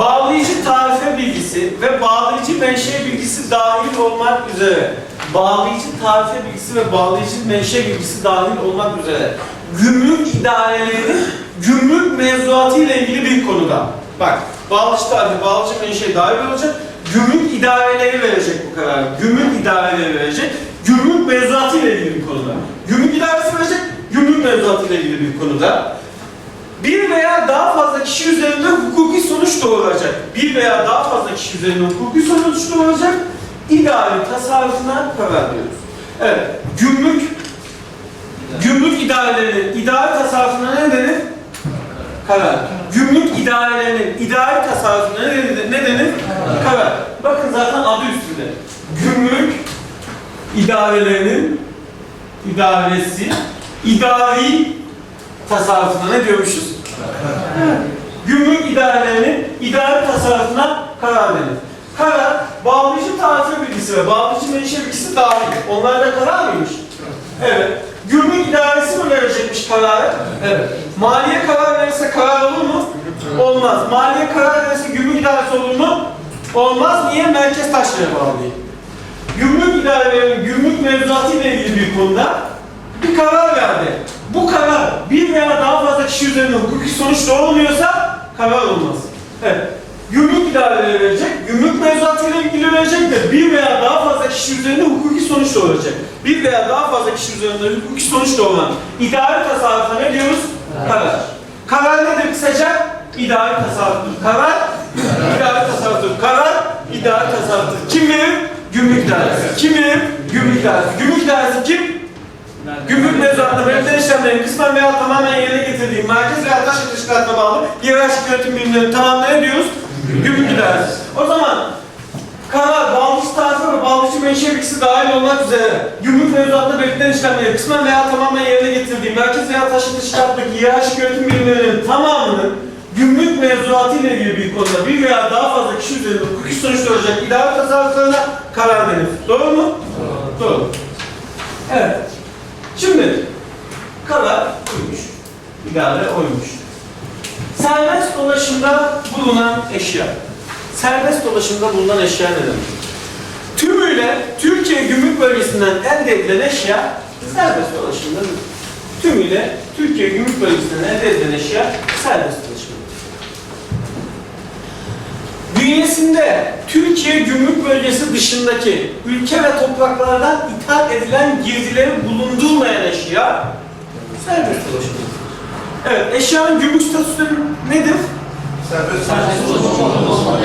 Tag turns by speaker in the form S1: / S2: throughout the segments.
S1: bağlayıcı tarife bilgisi ve bağlayıcı menşe bilgisi dahil olmak üzere bağlayıcı tarife bilgisi ve bağlayıcı menşe bilgisi dahil olmak üzere gümrük idarelerinin gümrük mevzuatı ile ilgili bir konuda. Bak, bağlayıcı tarife, bağlayıcı menşe dahil olacak. Gümrük idareleri verecek bu kararı. Gümrük idareleri verecek. Gümrük mevzuatı ile ilgili bir konuda. Gümrük idaresi verecek. Gümrük mevzuatı ile ilgili bir konuda. Bir veya daha fazla kişi üzerinde hukuki sonuç doğuracak. Bir veya daha fazla kişi üzerinde hukuki sonuç doğuracak. İdari tasarrufuna karar veriyoruz. Evet, gümrük gümrük idarelerinin idari tasarrufuna ne denir? Karar. Gümrük idarelerinin idari tasarrufuna ne denir? Ne denir? Karar. Bakın zaten adı üstünde. Gümrük idarelerinin idaresi, idari tasarrufuna ne diyormuşuz? Gümrük idarelerinin idari tasarrufuna karar denir. Karar, bağlayıcı tarife bilgisi ve bağlayıcı menşe bilgisi dahil. Onlar da karar mıymış? Evet. Gümrük idaresi mi verecekmiş kararı? Evet. Maliye karar verirse karar olur mu? Olmaz. Maliye karar verirse gümrük idaresi olur mu? Olmaz. Niye? Merkez taşlara bağlı. Gümrük idarelerinin gümrük mevzuatı ile ilgili bir konuda bir karar verdi. Bu karar bir veya daha fazla kişi üzerinde hukuki sonuç doğurmuyorsa karar olmaz. Evet. Gümrük idareleri verecek, gümrük mevzuatı ile ilgili verecek de bir veya daha fazla kişi üzerinde hukuki sonuç doğuracak. Bir veya daha fazla kişi üzerinde hukuki sonuç doğuran idari tasarrufa ne diyoruz? Karar. Karar nedir kısaca? İdari tasarruftur. Karar, idari tasarruftur. Karar, idari tasarruftur. Kim verir? Gümrük idaresi. Kim verir? Gümrük idaresi. Gümrük idaresi kim? Gümrük mevzuatında belirtilen işlemlerin kısmen veya tamamen yerine getirdiği merkez veya taş teşkilatına bağlı hiyerarşik yönetim birimlerinin tamamına ne diyoruz? Gümrük idaresi. O zaman karar, bağlıcı tarife ve bağlıcı menşe bilgisi dahil olmak üzere gümrük mevzuatında belirtilen işlemleri kısmen veya tamamen yerine getirdiği merkez veya taş teşkilattaki hiyerarşik yönetim birimlerinin tamamının gümrük mevzuatı ile ilgili bir konuda bir veya daha fazla kişi üzerinde hukuki sonuç doğuracak idare tasarruflarına karar denir. Doğru mu? Doğru. Doğru. Evet. Şimdi karar uymuş. İdare oymuş. Serbest dolaşımda bulunan eşya. Serbest dolaşımda bulunan eşya ne demek? Tümüyle Türkiye Gümrük Bölgesi'nden elde edilen eşya serbest dolaşımda Tümüyle Türkiye Gümrük Bölgesi'nden elde edilen eşya serbest dolaşımda. Bünyesinde Türkiye Gümrük Bölgesi dışındaki ülke ve topraklardan ithal edilen girdileri bulundurmayan eşya serbest dolaşımda. Evet, eşyanın gümrük statüsü nedir?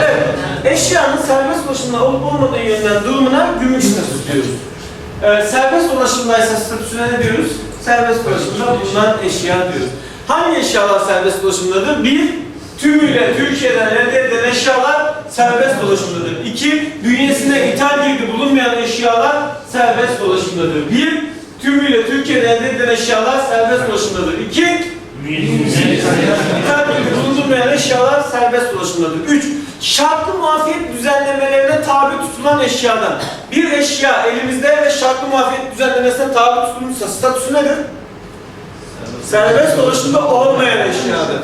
S1: Evet, eşyanın serbest dolaşımda olup olmadığı yönünden durumuna gümrük statüsü diyoruz. Ee, serbest dolaşımdaysa statüsüne ne diyoruz? Serbest dolaşımda bulunan eşya diyoruz. Hangi eşyalar serbest dolaşımdadır? Bir, tümüyle Türkiye'den elde edilen eşyalar serbest dolaşımdadır. İki, bünyesinde ithal girdi bulunmayan eşyalar serbest dolaşımdadır. Bir, tümüyle Türkiye'den elde edilen eşyalar serbest dolaşımdadır. İki, İthal gibi bulundurmayan eşyalar serbest dolaşımdadır. 3. Şartlı muafiyet düzenlemelerine tabi tutulan eşyadan. Bir eşya elimizde ve şartlı muafiyet düzenlemesine tabi tutulmuşsa statüsü nedir? Serbest dolaşımda olmayan eşyadır.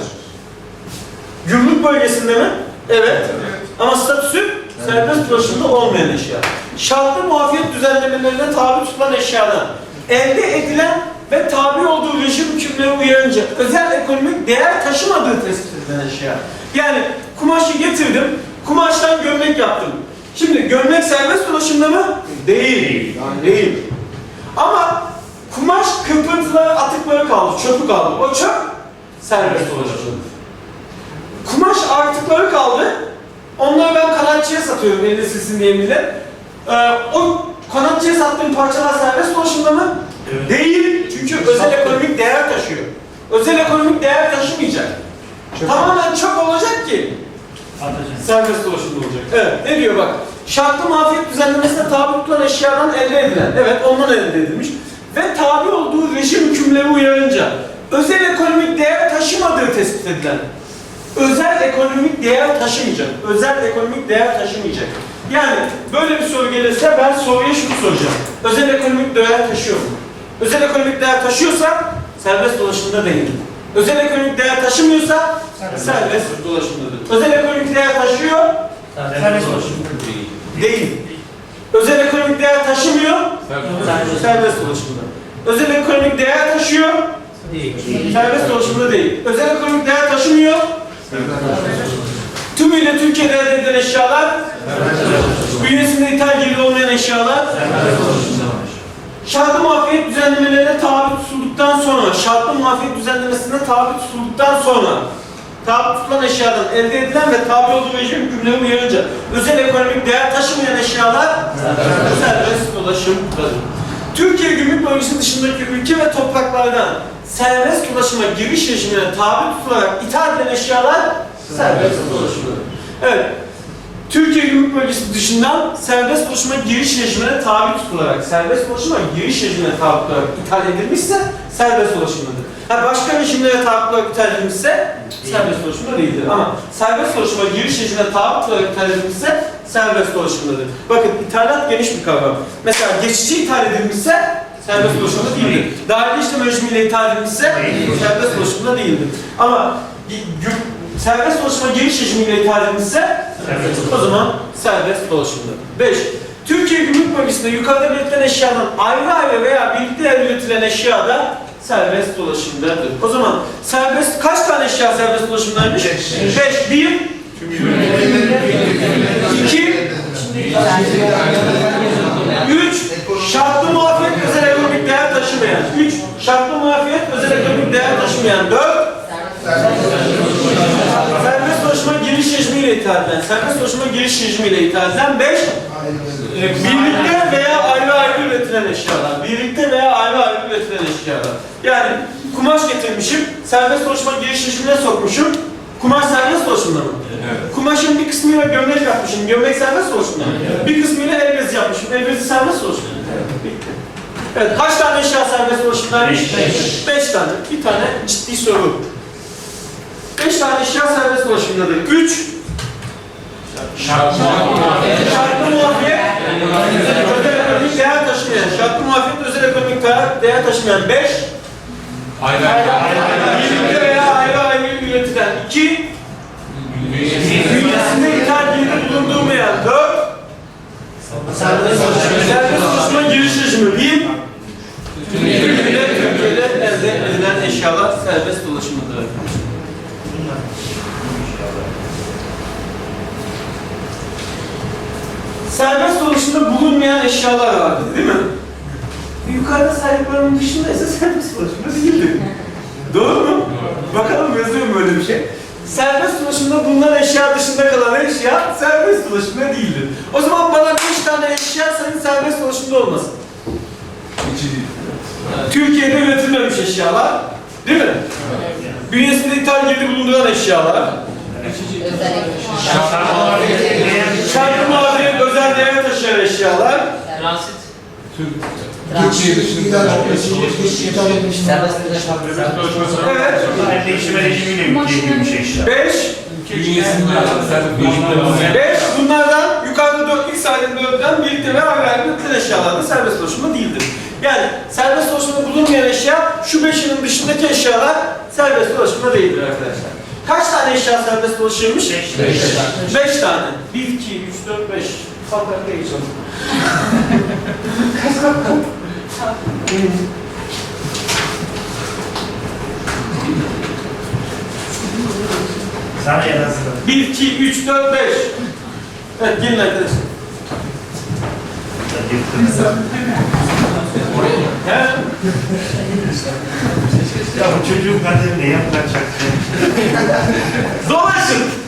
S1: Gümrük bölgesinde mi? Evet. Ama statüsü serbest dolaşımda olmayan eşya. Şartlı muafiyet düzenlemelerine tabi tutulan eşyadan elde edilen ve tabi olduğu rejim hükümleri uyarınca özel ekonomik değer taşımadığı tespit edilen eşya. Yani kumaşı getirdim, kumaştan gömlek yaptım. Şimdi gömlek serbest dolaşımda mı? Değil. Yani değil. Ama kumaş kırpıntıları, atıkları kaldı, çöpü kaldı. O çöp serbest dolaşımda. Kumaş artıkları kaldı. Onları ben kanatçıya satıyorum elinde silsin diye millet. Ee, o kanatçıya sattığım parçalar serbest dolaşımda mı? Değil. Çünkü özel ekonomik değer taşıyor. Özel ekonomik değer taşımayacak. Tamamen çöp olacak ki serbest dolaşımda olacak. Evet. Ne diyor bak. Şartlı muafiyet düzenlemesine tabi tutulan eşyadan elde edilen. Evet ondan elde edilmiş. Ve tabi olduğu rejim hükümleri uyarınca özel ekonomik değer taşımadığı tespit edilen. Özel ekonomik değer taşımayacak. Özel ekonomik değer taşımayacak. Yani böyle bir soru gelirse ben soruya şunu soracağım. Özel ekonomik değer taşıyor mu? Özel ekonomik değer taşıyorsa serbest dolaşımda değil. Özel ekonomik değer taşımıyorsa serbest dolaşımdadır. Özel ekonomik değer taşıyor,
S2: Serbest dolaşım.
S1: değil. Özel ekonomik değer taşımıyor, serbest dolaşımda. Özel ekonomik değer taşıyor, serbest dolaşımda değil. Özel ekonomik değer taşımıyor, tümüyle Türkiye'de elde edilen eşyalar, bünyesinde ithal girdi olmayan eşyalar, şartlı muafiyet düzenlemelerine tabi tutulduktan sonra, şartlı muafiyet düzenlemesine tabi tutulduktan sonra, tabi tutulan eşyadan elde edilen ve tabi olduğu rejim hükümleri uyarınca özel ekonomik değer taşımayan eşyalar serbest dolaşımdadır. Türkiye Gümrük Bölgesi dışındaki ülke ve topraklardan serbest dolaşıma giriş rejimine tabi tutularak ithal edilen eşyalar serbest dolaşımdadır. Evet, Türkiye Gümrük Bölgesi dışından serbest dolaşıma giriş rejimine tabi tutularak, serbest dolaşıma giriş rejimine tabi tutularak ithal edilmişse serbest dolaşımdadır. Ha, başka rejimlere tabi tutularak ithal edilmişse serbest dolaşımda değildir. Ama serbest dolaşıma giriş rejimine tabi tutularak ithal edilmişse serbest dolaşımdadır. Bakın ithalat geniş bir kavram. Mesela geçici ithal edilmişse serbest dolaşımda değildir. Dahili işlem rejimiyle ithal edilmişse serbest dolaşımda değildir. Ama serbest dolaşıma giriş rejimiyle ithal edilmişse o zaman serbest dolaşımda. 5. Türkiye Gümrük Bölgesi'nde yukarıda belirtilen eşyadan ayrı ayrı veya birlikte elde üretilen eşya da serbest dolaşımdadır. O zaman serbest kaç tane eşya serbest dolaşımdaymış? 5. 1 2 3 Şartlı muafiyet özel ekonomik değer taşımayan 3 Şartlı muafiyet özel ekonomik değer taşımayan 4 Serbest dolaşıma giriş rejimiyle ithal edilen, serbest dolaşıma giriş rejimiyle ithal edilen 5 birlikte veya ayrı ayrı üretilen eşyalar. Birlikte veya ayrı ayrı üretilen eşyalar. Yani kumaş getirmişim, serbest dolaşıma giriş rejimine sokmuşum. Kumaş serbest dolaşımda mı? Kumaşın bir kısmıyla gömlek yapmışım, gömlek serbest dolaşımda mı? Bir kısmıyla el bezi yapmışım, el bezi serbest dolaşımda mı? Bitti. Evet, kaç tane eşya serbest dolaşımdaymış?
S2: Beş.
S1: Beş tane. Bir tane ciddi soru. Beş tane eşya serbest dolaşımdadır. Üç, şartlı muafiyet, özel ekonomik değer taşımayan, şartlı muafiyet, özel ekonomik değer, taşımayan. Beş, birlikte veya ayrı ayrı üretilen iki, bünyesinde ithal girdi bulundurmayan. Dört, serbest dolaşıma giriş rejimi. Bir, Serbest dolaşımda bulunmayan eşyalar vardı değil mi? Yukarıda saydıklarımın dışındaysa serbest dolaşımda değildir. Doğru mu? Bakalım yazıyor mu böyle bir şey? Serbest dolaşımda bulunan eşya dışında kalan eşya serbest dolaşımda değildir. O zaman bana 5 tane eşya sayın serbest dolaşımda olmasın. Türkiye'de üretilmemiş eşyalar, değil mi? Bünyesinde ithal girdi bulunduran eşyalar, şartlı mağduriyet değer taşıyan eşyalar,
S2: Transit.
S3: Türkiye dışında
S2: Serbest dolaşım.
S1: evet,
S4: değişime rejimiyle yükleyebilmiş eşya.
S1: 5, Beş, bunlardan yukarıda dört, ilk sayede dörtten birlikte ve ayrı üretilen eşyalarda serbest dolaşımda değildir. Yani serbest dolaşımda bulunmayan eşya, şu beşinin dışındaki eşyalar serbest dolaşımda değildir arkadaşlar. Kaç tane eşya serbest dolaşırmış?
S4: Beş.
S1: Beş tane. Bir, iki, üç, dört, beş. Kalk arkaya geçelim. Kalk kalk kalk.
S4: Sana en azından.
S1: Bir, iki, üç, dört, beş. Evet, gelin arkadaşlar.
S4: Ya bu çocuğun kaderini yapacak.
S1: Dolaşın.